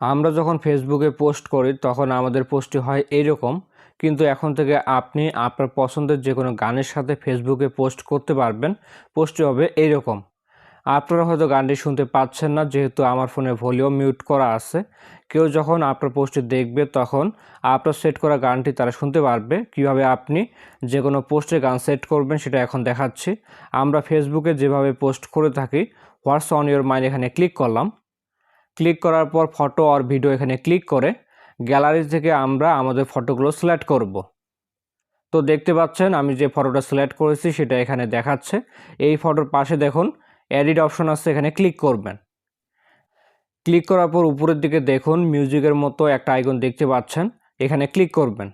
আমরা যখন ফেসবুকে পোস্ট করি, তখন আমাদের পোস্টটি হয় এইরকম। কিন্তু এখন থেকে আপনি আপনার পছন্দের যে কোনো গানের সাথে ফেসবুকে পোস্ট করতে পারবেন। পোস্টটি হবে এইরকম। আপনারা হয়তো গানটি শুনতে পাচ্ছেন না, যেহেতু আমার ফোনে ভলিউম মিউট করা আছে। কেউ যখন আপনার পোস্টটি দেখবে, তখন আপনার সেট করা গানটি তারা শুনতে পারবে। কীভাবে আপনি যে কোনো পোস্টে গান সেট করবেন, সেটা এখন দেখাচ্ছি। আমরা ফেসবুকে যেভাবে পোস্ট করে থাকি হোয়াটস অন ইউর মাইন্ড এখানে ক্লিক করলাম। ক্লিক করার পর ফটো আর ভিডিও এখানে ক্লিক করে গ্যালারি থেকে আমরা আমাদের ফটোগুলো সিলেক্ট করব। তো দেখতে পাচ্ছেন আমি যে ফটোটা সিলেক্ট করেছি সেটা এখানে দেখাচ্ছে। এই ফটোর পাশে দেখুন এডিট অপশন আছে, এখানে ক্লিক করবেন। ক্লিক করার পর উপরের দিকে দেখুন মিউজিকের মতো একটা আইকন দেখতে পাচ্ছেন, এখানে ক্লিক করবেন।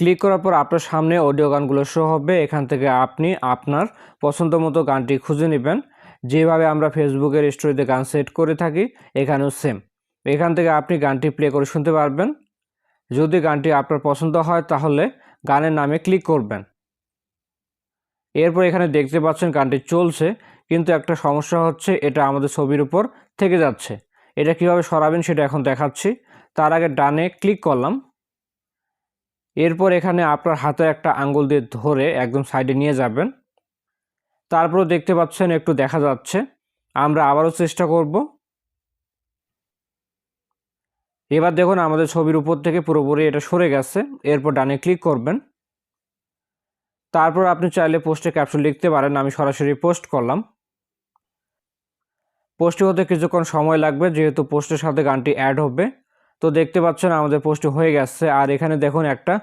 ক্লিক করার পর আপনার সামনে অডিও গানগুলো শো হবে, এখান থেকে আপনি আপনার পছন্দ মতো গানটি খুঁজে নেবেন। যেভাবে আমরা ফেসবুকের স্টোরিতে গান সেট করে থাকি, এখানেও সেম এখান থেকে আপনি গানটি প্লে করে শুনতে পারবেন। যদি গানটি আপনার পছন্দ হয়, তাহলে গানের নামে ক্লিক করবেন। এরপর এখানে দেখতে পাচ্ছেন গানটি চলছে, কিন্তু একটা সমস্যা হচ্ছে এটা আমাদের ছবির উপর থেকে যাচ্ছে। এটা কীভাবে সরাবেন সেটা এখন দেখাচ্ছি। তার আগে ডানে ক্লিক করলাম। এরপর এখানে আপনার হাতে একটা আঙ্গুল দিয়ে ধরে একদম সাইডে নিয়ে যাবেন। তারপরও দেখতে পাচ্ছেন, একটু দেখা যাচ্ছে। আমরা আবারও চেষ্টা করব। এবার দেখুন, আমাদের ছবির উপর থেকে পুরোপুরি এটা সরে গেছে। এরপর ডানে ক্লিক করবেন। তারপর আপনি চাইলে পোস্টে ক্যাপশন লিখতে পারেন, আমি সরাসরি পোস্ট করলাম। পোস্টটি হতে কিছুক্ষণ সময় লাগবে, যেহেতু পোস্টের সাথে গানটি অ্যাড হবে। তো দেখতে পাচ্ছেন, আমাদের পোস্টটি হয়ে গেছে। আর এখানে দেখুন, একটা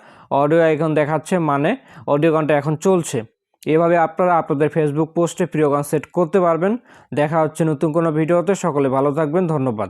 অডিও আইকন দেখাচ্ছে মানে অডিও গানটা এখন চলছে। এভাবে আপনারা আপনাদের ফেসবুক পোস্টে প্রিয় গান সেট করতে পারবেন। দেখা হচ্ছে নতুন কোনো ভিডিওতে। সকলে ভালো থাকবেন। ধন্যবাদ।